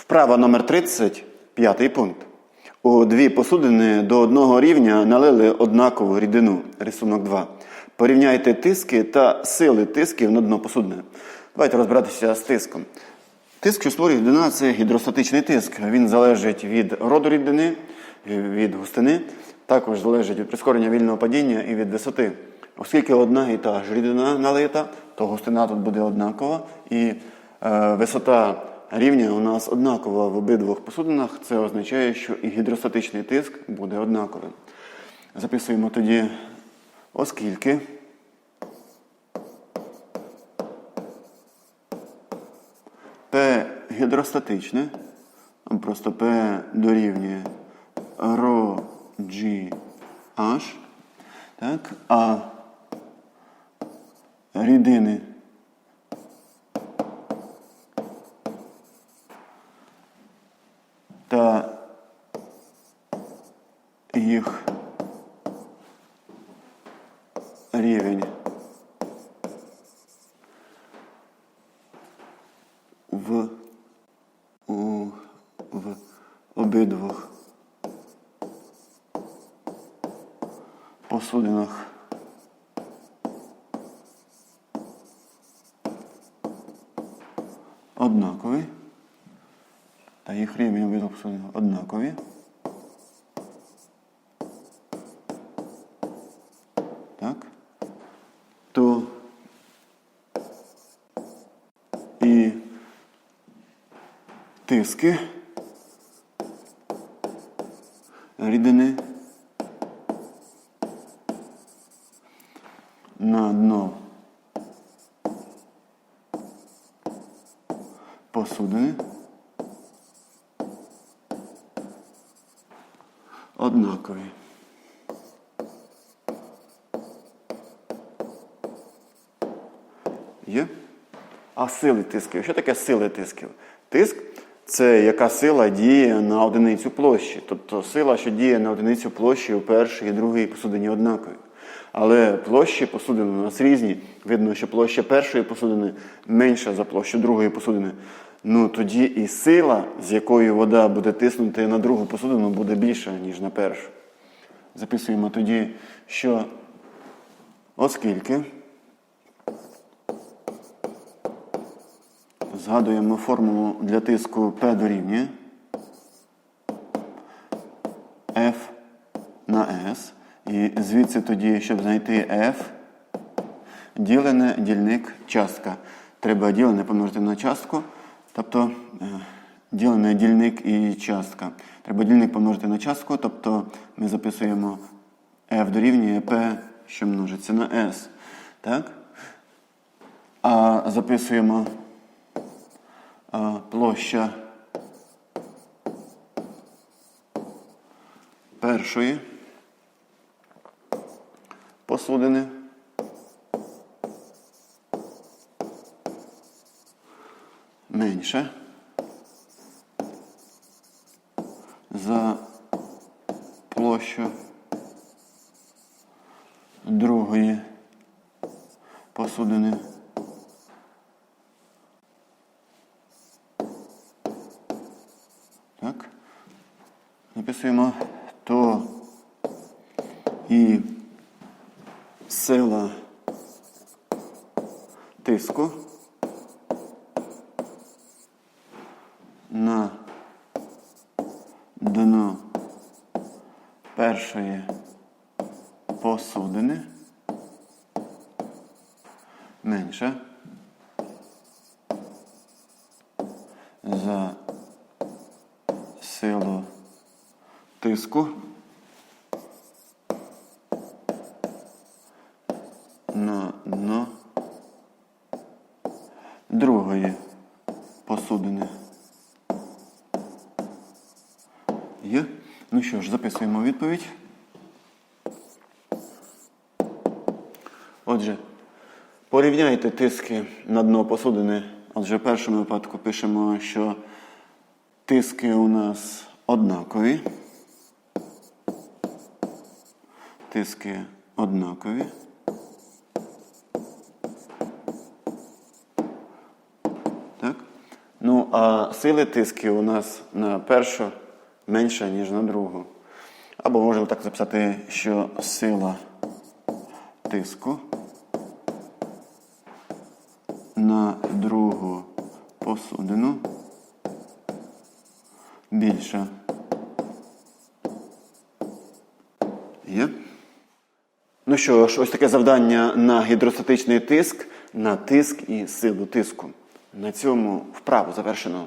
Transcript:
Вправа номер 30, п'ятий пункт. У дві посудини до одного рівня налили однакову рідину. Рисунок 2. Порівняйте тиски та сили тисків на дно посудини. Давайте розбиратися з тиском. Тиск, що створює рідина, це гідростатичний тиск. Він залежить від роду рідини, від густини, також залежить від прискорення вільного падіння і від висоти. Оскільки одна і та ж рідина налита, то густина тут буде однакова і е, висота рівня у нас однакова в обидвох посудинах. Це означає, що і гідростатичний тиск буде однаковим. Записуємо тоді, оскільки. P гідростатичне, просто P дорівнює ρ G H, так, а рідини та їх рівень. В, у, в обидвох посудинах. Однакові, та їх рівень обидвох посудинах однакові. Так. То і тиски рідини на дно посудини однакові. Є? А сили тисків. Що таке сили тисків? Тиск це яка сила діє на одиницю площі. Тобто сила, що діє на одиницю площі у першій і другій посудині однакові. Але площі посудин у нас різні. Видно, що площа першої посудини менша за площу другої посудини. Ну тоді і сила, з якою вода буде тиснути на другу посудину, буде більша, ніж на першу. Записуємо тоді, що оскільки. Згадуємо формулу для тиску P дорівнює F на S. І звідси тоді, щоб знайти F, ділене дільник частка. Треба ділене помножити на частку, тобто е, ділене дільник і частка. Треба дільник помножити на частку, тобто ми записуємо F дорівнює P, що множиться на S. Так? А записуємо площа першої посудини. Менше за площу другої посудини. Так. Написуємо то і сила тиску на дно першої посудини менше за силу тиску на дно другої посудини. Є? Ну що ж, записуємо відповідь. Отже, порівняйте тиски на дно посудини. Отже, в першому випадку пишемо, що тиски у нас однакові. Тиски однакові. Так? Ну, а сили тиски у нас на першу менша, ніж на другу. Або можемо так записати, що сила тиску на другу посудину більша. Є? Ну що ж, ось таке завдання на гідростатичний тиск, на тиск і силу тиску. На цьому вправу завершено.